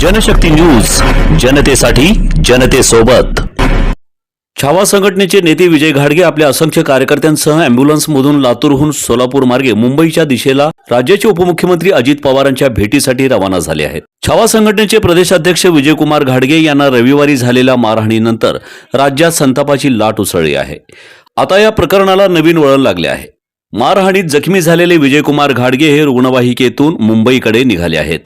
Janshakti news जनतेसाठी जनतेसोबत. छावा संघटनेचे नेते विजय घाडगे आपल्या असंख्य कार्यकर्त्यांसह अँब्युलन्समधून लातूरहून सोलापूर मार्गे मुंबईच्या दिशेला राज्याचे उपमुख्यमंत्री अजित पवारांच्या भेटीसाठी रवाना झाले आहेत. छावा संघटनेचे प्रदेशाध्यक्ष विजयकुमार घाडगे यांना रविवारी झालेल्या मारहाणीनंतर राज्यात संतापाची लाट उसळली आहे. आता या प्रकरणाला नवीन वळण लागले आहे. मारहाणीत जखमी झालेले विजयकुमार घाडगे हे रुग्णवाहिकेतून मुंबईकडे निघाले आहेत.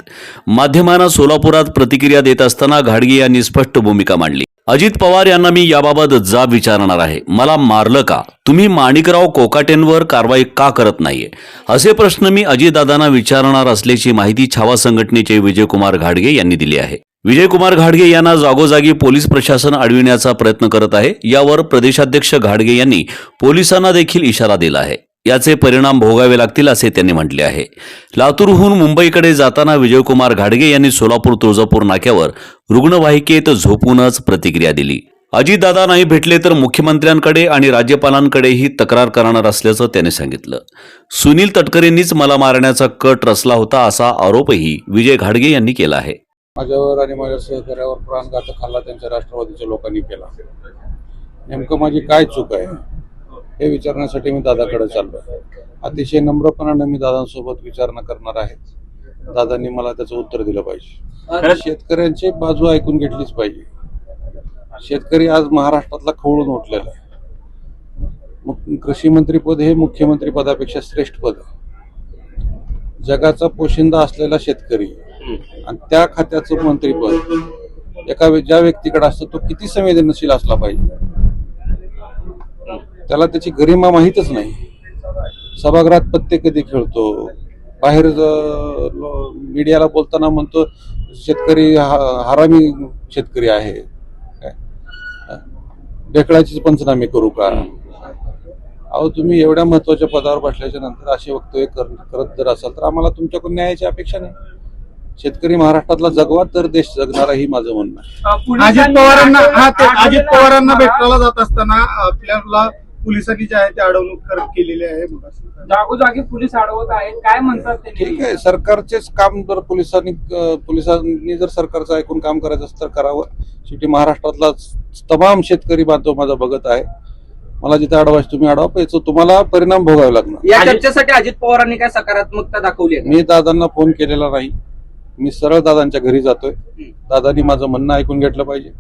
माध्यमांना सोलापुरात प्रतिक्रिया देत असताना घाडगे यांनी स्पष्ट भूमिका मांडली. अजित पवार यांना मी याबाबत जाब विचारणार आहे. मला मारलं का? तुम्ही माणिकराव कोकाटेंवर कारवाई का करत नाहीये? असे प्रश्न मी अजितदादांना विचारणार असल्याची माहिती छावा संघटनेचे विजयकुमार घाडगे यांनी दिली आहे. विजयकुमार घाडगे यांना जागोजागी पोलीस प्रशासन अडविण्याचा प्रयत्न करत आहे. यावर प्रदेशाध्यक्ष घाडगे यांनी पोलिसांना देखील इशारा दिला आहे. याचे परिणाम भोगावे लागतील असे त्यांनी म्हटले आहे. लातूरहून मुंबईकडे जाताना विजयकुमार घाडगे यांनी सोलापूर तुळजापूर नाक्यावर रुग्णवाहिकेत झोपूनच प्रतिक्रिया दिली. अजितदादा नाही भेटले तर मुख्यमंत्र्यांकडे आणि राज्यपालांकडेही तक्रार करणार असल्याचं त्याने सांगितलं. सुनील तटकरेंनीच मला मारण्याचा कट रचला होता असा आरोपही विजय घाडगे यांनी केला आहे. माझ्यावर आणि माझ्या सहकार्यावर प्राणघातक हल्ला त्यांच्या राष्ट्रवादीच्या लोकांनी केला. नेमकं माझी काय चूक आहे? हे विचारण्यासाठी मी दादाकडे चाललो अतिशय नम्रपणाने मी दादांसोबत विचारणा करणार आहे. दादांनी मला त्याचं उत्तर दिलं पाहिजे. शेतकऱ्यांची बाजू ऐकून घेतलीच पाहिजे. शेतकरी आज महाराष्ट्रातला खवळून उठलेला आहे. मग कृषी मंत्री पद हे मुख्यमंत्री पदापेक्षा श्रेष्ठ पद आहे. जगाचा पोशिंदा असलेला शेतकरी आणि त्या खात्याचं मंत्रीपद एका ज्या व्यक्तीकडे असतं तो किती संवेदनशील असला पाहिजे? त्याला त्याची गरिमा माहीतच नाही. सभागृहात पत्ते कधी खेळतो. बाहेर मीडियाला बोलताना म्हणतो शेतकरी हा- हरामी शेतकरी आहे. काय? ढेकळाचे पंचनामे करू का? अहो तुम्ही एवढ्या महत्त्वाच्या पदावर बसल्याच्या नंतर असे वक्तव्य कर- करत जर असाल तर आम्हाला तुमच्याकडून न्यायाची अपेक्षा नाही. शेतकरी महाराष्ट्रातला जगवा तर देश जगणारा ही माझं म्हणणं आहे. अजित पवारांना अजित पवारांना भेटायला जात असताना आपल्याला पोलिसांनी जे आहे ते अडवणूक केलेली आहे जागोजागी पोलीस अडवत आहेत. काय म्हणतात ते ठीक आहे सरकारचेच काम जर पोलिसांनी पोलिसांनी जर सरकारचं ऐकून काम करायचं असतं तर करावं. शेवटी महाराष्ट्रातला तमाम शेतकरी बांधव माझा बघत आहे. मला जिथे अडवायचं तुम्ही अडवा याचं तुम्हाला परिणाम भोगावे लागणार. या चर्चेसाठी अजित पवारांनी काय सकारात्मकता दाखवली आहे मी दादांना फोन केलेला नाही. मी सरळ दादांच्या घरी जातोय. दादांनी माझं म्हणणं ऐकून घेतलं पाहिजे.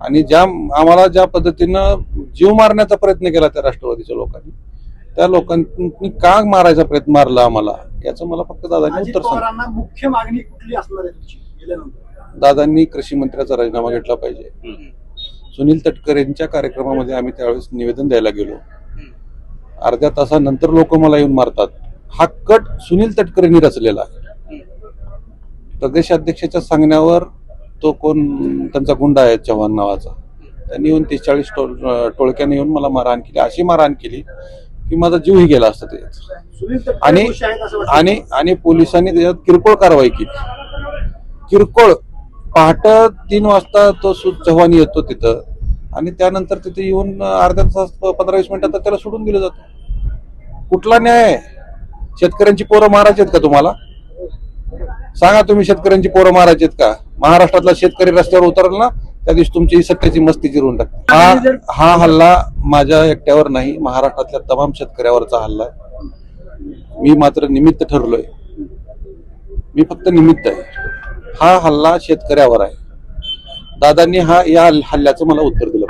आणि ज्या आम्हाला ज्या पद्धतीनं जीव मारण्याचा प्रयत्न केला त्या राष्ट्रवादीच्या लोकांनी. त्या लोकांनी का मारायचा प्रयत्न मारला आम्हाला. याचं मला फक्त दादांनी उत्तर सांग मुख्य मागणी कुठली असणार आहे तुमची दादांनी कृषी मंत्र्याचा राजीनामा घेतला पाहिजे. सुनील तटकरेंच्या कार्यक्रमामध्ये आम्ही त्यावेळेस निवेदन द्यायला गेलो. अर्ध्या तासानंतर लोक मला येऊन मारतात. हा कट सुनील तटकरेंनी रचलेला आहे. प्रदेशाध्यक्षाच्या सांगण्यावर तो कोण त्यांचा गुंडा आहे चव्हाण नावाचा. त्यांनी येऊन तीस चाळीस टोळ टोळक्याने येऊन मला मारहाण केली अशी मारहाण केली की माझा जीवही गेला असता त्याच्यात आणि. आणि आणि पोलिसांनी त्याच्यात किरकोळ कारवाई केली. किरकोळ. पहाट तीन वाजता तो चव्हाण येतो तिथं आणि त्यानंतर तिथे येऊन अर्ध्या तास पंधरा वीस मिनिटात त्याला सोडून दिलं जातं. कुठला न्याय? शेतकऱ्यांची पोरं मारायची आहेत का तुम्हाला? सांगा तुम्ही शेतकऱ्यांची पोरं मारायची आहेत का? महाराष्ट्रातला शेतकरी रस्त्यावर उतरला ना त्या दिवशी तुमची ही सत्याची मस्ती जिरून टाकते. हा हा हल्ला माझ्या एकट्यावर नाही महाराष्ट्रातल्या तमाम शेतकऱ्यावरचा हल्ला आहे. मी मात्र निमित्त ठरलोय. मी फक्त निमित्त आहे. हा हल्ला शेतकऱ्यावर आहे. दादांनी हा या हल्ल्याचं मला उत्तर दिलं.